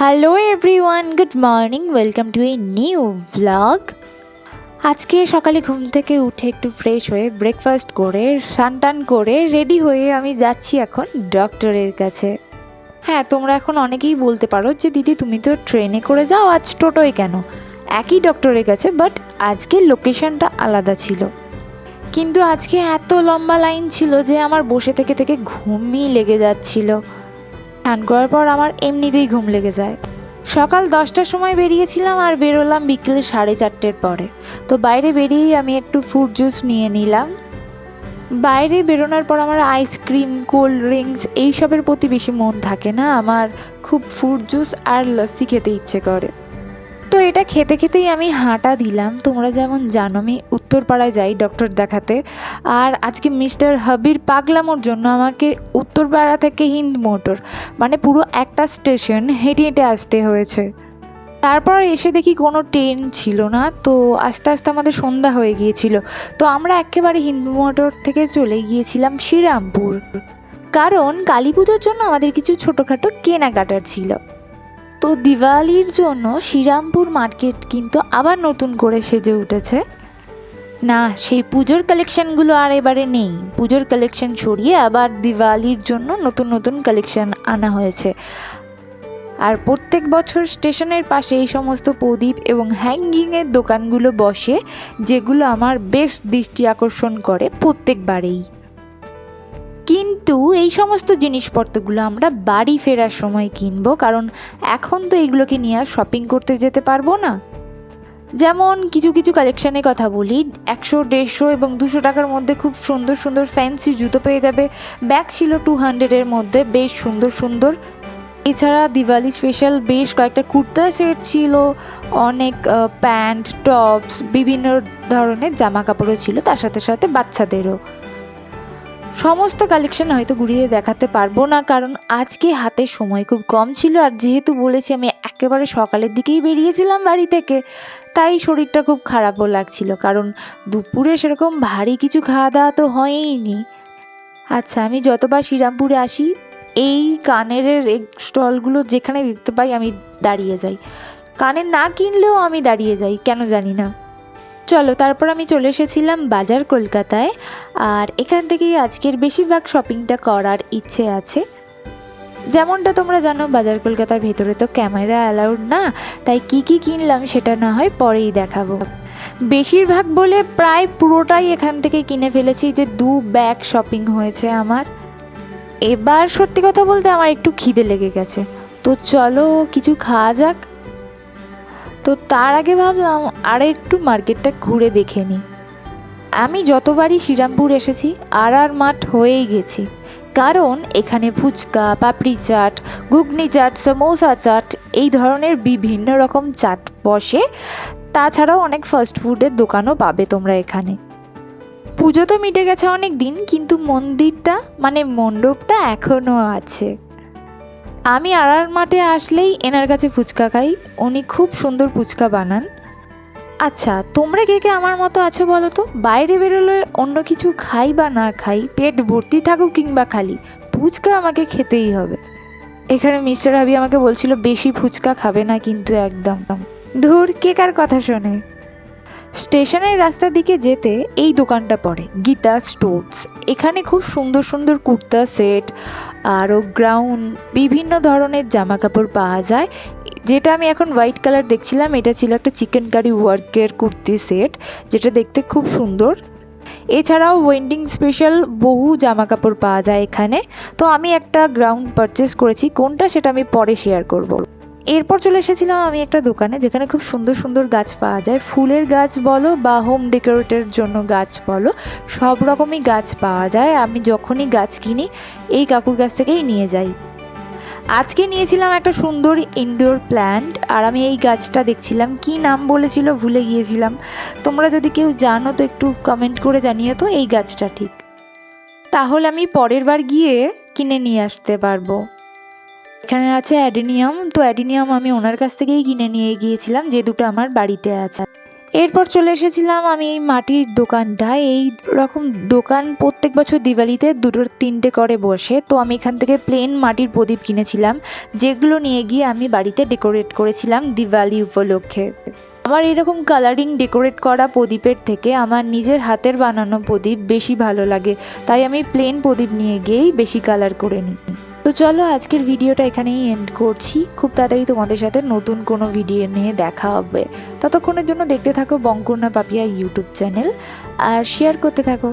Hello everyone good morning welcome to a new vlog আজকে সকালে ঘুম থেকে উঠে একটু ফ্রেশ হয়ে ব্রেকফাস্ট করে, স্নান করে রেডি হয়ে আমি যাচ্ছি এখন ডক্টরের কাছে। হ্যাঁ তোমরা এখন অনেকেই বলতে পারো যে, দিদি, তুমি তো ট্রেনে করে যাও, আজ টোটোয় কেন? একই ডক্টরের কাছে বাট আজকে লোকেশনটা আলাদা ছিল। কিন্তু আজকে এত লম্বা লাইন ছিল যে, আমার বসে থেকে থেকে ঘুমই লেগে যাচ্ছিল। স্নান করার পর আমার এমনিতেই ঘুম লেগে যায়। সকাল দশটার সময় বেরিয়েছিলাম আর বেরোলাম বিকেলে সাড়ে চারটের পরে। তো বাইরে বেরিয়েই আমি একটু ফ্রুট জুস নিয়ে নিলাম। বাইরে বেরোনোর পর আমার আইসক্রিম কোল্ড ড্রিঙ্কস এইসবের প্রতি বেশি মন থাকে না। আমার খুব ফ্রুট জুস আর লস্যি খেতে ইচ্ছে করে। তো এটা খেতে খেতেই আমি হাঁটা দিলাম। তোমরা যেমন জানো, আমি উত্তরপাড়ায় যাই ডক্টর দেখাতে। আর আজকে মিস্টার হাবির পাগলামোর জন্য আমাকে উত্তরপাড়া থেকে হিন্দ মোটর মানে পুরো একটা স্টেশন হেঁটে হেঁটে আসতে হয়েছে। তারপর এসে দেখি কোনো ট্রেন ছিল না, তো আস্তে আস্তে আমাদের সন্ধ্যা হয়ে গিয়েছিল। তো আমরা একেবারে হিন্দু মোটর থেকে চলে গিয়েছিলাম শ্রীরামপুর। কারণ কালী পুজোর জন্য আমাদের কিছু ছোটোখাটো কেনাকাটার ছিল। তো দিওয়ালির জন্য শ্রীরামপুর মার্কেট কিন্তু আবার নতুন করে সেজে উঠেছে। না, সেই পুজোর কালেকশনগুলো আর এবারে নেই। পুজোর কালেকশন সরিয়ে আবার দিওয়ালির জন্য নতুন নতুন কালেকশন আনা হয়েছে। আর প্রত্যেক বছর স্টেশনের পাশে এই সমস্ত প্রদীপ এবং হ্যাঙ্গিংয়ের দোকানগুলো বসে, যেগুলো আমার বেশ দৃষ্টি আকর্ষণ করে প্রত্যেকবারেই। কিন্তু এই সমস্ত জিনিসপত্রগুলো আমরা বাড়ি ফেরার সময় কিনবো, কারণ এখন তো এগুলোকে নিয়ে আর শপিং করতে যেতে পারব না। যেমন কিছু কিছু কালেকশানের কথা বলি, একশো, দেড়শো এবং দুশো টাকার মধ্যে খুব সুন্দর সুন্দর ফ্যান্সি জুতো পেয়ে যাবে। ব্যাগ ছিল টু হান্ড্রেডের মধ্যে, বেশ সুন্দর সুন্দর। এছাড়া দিওয়ালি স্পেশাল বেশ কয়েকটা কুর্তা সেট ছিল, অনেক প্যান্ট, টপস, বিভিন্ন ধরনের জামা কাপড়ও ছিল, তার সাথে সাথে বাচ্চাদেরও। সমস্ত কালেকশন হয়তো ঘুরিয়ে দেখাতে পারব না, কারণ আজকে হাতে সময় খুব কম ছিল আর যেহেতু বলেছি আমি একেবারে সকালের দিকেই বেরিয়েছিলাম বাড়ি থেকে, তাই শরীরটা খুব খারাপও লাগছিল, কারণ দুপুরে সেরকম ভারী কিছু খাওয়া দাওয়া তো হয়ইনি। আচ্ছা আমি যতবার শ্রীরামপুরে আসি, এই কানের স্টলগুলো যেখানে দেখতে পাই আমি দাঁড়িয়ে যাই। কানের না কিনলেও আমি দাঁড়িয়ে যাই, কেন জানি না। চলো, তারপর আমি চলে এসেছিলাম বাজার কলকাতায়। আর এখান থেকেই আজকের বেশিরভাগ শপিংটা করার ইচ্ছে আছে। যেমনটা তোমরা জানো, বাজার কলকাতার ভেতরে তো ক্যামেরা অ্যালাউড না, তাই কি কি কিনলাম সেটা না হয় পরেই দেখাবো। বেশিরভাগ বলে প্রায় পুরোটাই এখান থেকে কিনে ফেলেছি যে দু ব্যাগ শপিং হয়েছে আমার। এবার সত্যি কথা বলতে আমার একটু খিদে লেগে গেছে। তো চলো, কিছু খাওয়া যাক। তো তার আগে ভাবলাম আরও একটু মার্কেটটা ঘুরে দেখে নিই। আমি যতবারই শ্রীরামপুর এসেছি, আর আর মাঠ হয়েই গেছি। কারণ এখানে ফুচকা, পাপড়ি চাট, ঘুগনি চাট, সমোসা চাট, এই ধরনের বিভিন্ন রকম চাট বসে। তাছাড়াও অনেক ফাস্ট ফুডের দোকানও পাবে তোমরা এখানে। পুজো তো মিটে গেছে অনেক দিন, কিন্তু মন্দিরটা মানে মণ্ডপটা এখনও আছে। আমি আড়ার মাঠে আসলেই এনার কাছে ফুচকা খাই। উনি খুব সুন্দর ফুচকা বানান। আচ্ছা তোমরা কে কে আমার মতো আছো বলো তো? বাইরে বেরোলে অন্য কিছু খাই বা না খাই, পেট ভর্তি থাকুক কিংবা খালি, ফুচকা আমাকে খেতেই হবে। এখানে মিস্টার হাবি আমাকে বলছিল, বেশি ফুচকা খাবে না কিন্তু একদম। ধুর, কে কার কথা শোনে? স্টেশনের রাস্তার দিকে যেতে এই দোকানটা পড়ে, গীতা স্টোর্স। এখানে খুব সুন্দর সুন্দর কুর্তা সেট, আরও গ্রাউন্ড বিভিন্ন ধরনের জামা কাপড় পাওয়া যায়। যেটা আমি এখন হোয়াইট কালার দেখছিলাম, এটা ছিল একটা চিকেন কারি ওয়ার্কের কুর্তি সেট, যেটা দেখতে খুব সুন্দর। এছাড়াও ওয়েন্ডিং স্পেশাল বহু জামা কাপড় পাওয়া যায় এখানে। তো আমি একটা গ্রাউন্ড পারচেস করেছি, কোনটা সেটা আমি পরে শেয়ার করব। এরপর চলে এসেছিলাম আমি একটা দোকানে যেখানে খুব সুন্দর সুন্দর গাছ পাওয়া যায়। ফুলের গাছ বলো বা হোম ডেকোরেটের জন্য গাছ বলো, সব রকমই গাছ পাওয়া যায়। আমি যখনই গাছ কিনি, এই কাকুর গাছ থেকেই নিয়ে যাই। আজকে নিয়েছিলাম একটা সুন্দর ইনডোর প্ল্যান্ট আর আমি এই গাছটা দেখছিলাম। কি নাম বলেছিল ভুলে গিয়েছিলাম। তোমরা যদি কেউ জানো তো একটু কমেন্ট করে জানিও তো এই গাছটা ঠিক। তাহলে আমি পরের বার গিয়ে কিনে নিয়ে আসতে পারব। এখানে আছে অ্যাডিনিয়াম। তো অ্যাডিনিয়াম আমি ওনার কাছ থেকেই কিনে নিয়ে গিয়েছিলাম, যে দুটো আমার বাড়িতে আছে। এরপর চলে এসেছিলাম আমি এই মাটির দোকানটা। এই রকম দোকান প্রত্যেক বছর দিওয়ালিতে দুটোর তিনটে করে বসে। তো আমি এখান থেকে প্লেন মাটির প্রদীপ কিনেছিলাম, যেগুলো নিয়ে গিয়ে আমি বাড়িতে ডেকোরেট করেছিলাম দিওয়ালি উপলক্ষে। আমার এরকম কালারিং ডেকোরেট করা প্রদীপের থেকে আমার নিজের হাতের বানানো প্রদীপ বেশি ভালো লাগে। তাই আমি প্লেন প্রদীপ নিয়ে গিয়েই বেশি কালার করে নিই। তো চলো আজকের ভিডিওটা এখানেই এন্ড করছি। খুব তাড়াতাড়ি তোমাদের সাথে নতুন কোনো ভিডিও নিয়ে দেখা হবে। ততক্ষণের জন্য দেখতে থাকো বঙ্কন্যা পাপিয়া ইউটিউব চ্যানেল আর শেয়ার করতে থাকো।